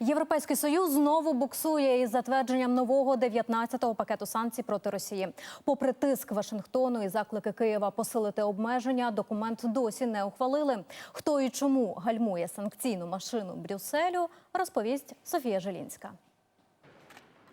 Європейський союз знову буксує із затвердженням нового 19-го пакету санкцій проти Росії. Попри тиск Вашингтону і заклики Києва посилити обмеження, документ досі не ухвалили. Хто і чому гальмує санкційну машину Брюсселю, розповість Софія Желінська.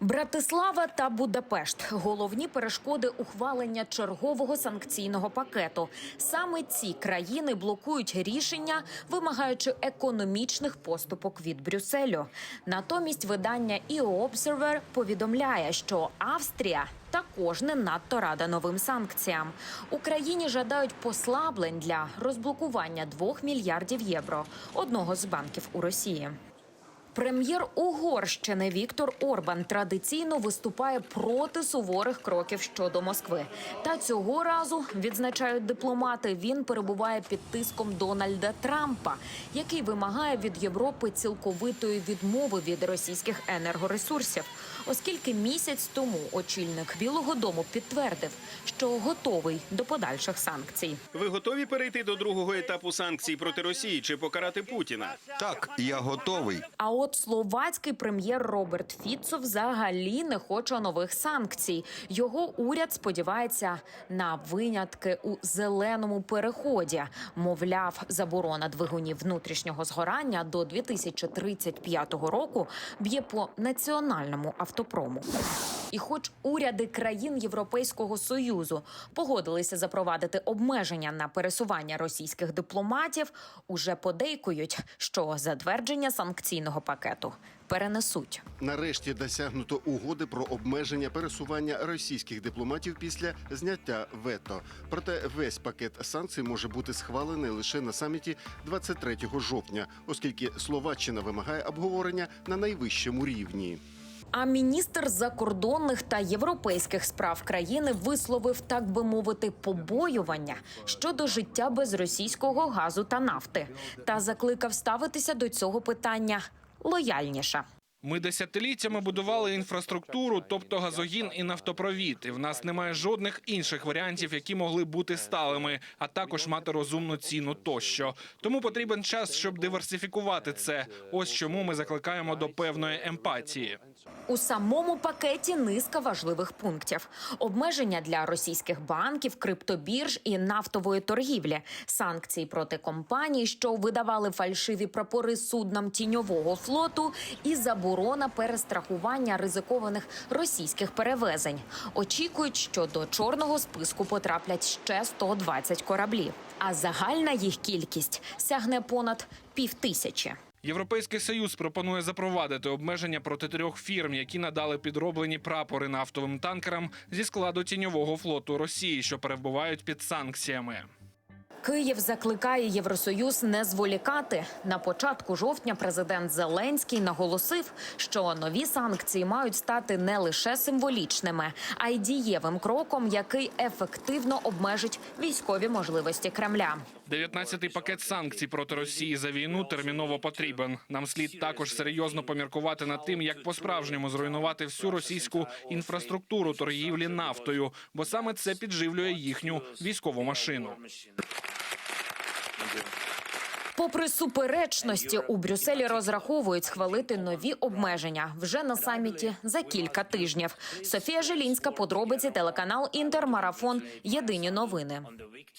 Братислава та Будапешт головні перешкоди ухвалення чергового санкційного пакету. Саме ці країни блокують рішення, вимагаючи економічних поступок від Брюсселю. Натомість видання EU Observer повідомляє, що Австрія також не надто рада новим санкціям. Україні жадають послаблень для розблокування 2 мільярдів євро одного з банків у Росії. Прем'єр Угорщини Віктор Орбан традиційно виступає проти суворих кроків щодо Москви. Та цього разу відзначають дипломати. Він перебуває під тиском Дональда Трампа, який вимагає від Європи цілковитої відмови від російських енергоресурсів, оскільки місяць тому очільник Білого Дому підтвердив, що готовий до подальших санкцій. Ви готові перейти до другого етапу санкцій проти Росії чи покарати Путіна? Так, я готовий. А от словацький прем'єр Роберт Фіцо взагалі не хоче нових санкцій. Його уряд сподівається на винятки у зеленому переході. Мовляв, заборона двигунів внутрішнього згорання до 2035 року б'є по національному автопрому. І, хоч уряди країн Європейського союзу погодилися запровадити обмеження на пересування російських дипломатів, уже подейкують, що затвердження санкційного пакету перенесуть. Нарешті досягнуто угоди про обмеження пересування російських дипломатів після зняття вето. Проте весь пакет санкцій може бути схвалений лише на саміті 23 жовтня, оскільки Словаччина вимагає обговорення на найвищому рівні. А міністр закордонних та європейських справ країни висловив, так би мовити, побоювання щодо життя без російського газу та нафти, та закликав ставитися до цього питання лояльніше. Ми десятиліттями будували інфраструктуру, тобто газогін і нафтопровід. І в нас немає жодних інших варіантів, які могли бути сталими, а також мати розумну ціну тощо. Тому потрібен час, щоб диверсифікувати це. Ось чому ми закликаємо до певної емпатії. У самому пакеті низка важливих пунктів: обмеження для російських банків, криптобірж і нафтової торгівлі, санкції проти компаній, що видавали фальшиві прапори суднам тіньового флоту, і заборона перестрахування ризикованих російських перевезень. Очікують, що до чорного списку потраплять ще 120 кораблів, а загальна їх кількість сягне понад півтисячі. Європейський союз пропонує запровадити обмеження проти трьох фірм, які надали підроблені прапори нафтовим танкерам зі складу тіньового флоту Росії, що перебувають під санкціями. Київ закликає Євросоюз не зволікати. На початку жовтня президент Зеленський наголосив, що нові санкції мають стати не лише символічними, а й дієвим кроком, який ефективно обмежить військові можливості Кремля. 19-й пакет санкцій проти Росії за війну терміново потрібен. Нам слід також серйозно поміркувати над тим, як по-справжньому зруйнувати всю російську інфраструктуру торгівлі нафтою, бо саме це підживлює їхню військову машину. Попри суперечності, у Брюсселі розраховують схвалити нові обмеження вже на саміті за кілька тижнів. Софія Желінська, подробиці телеканал Інтермарафон. Єдині новини.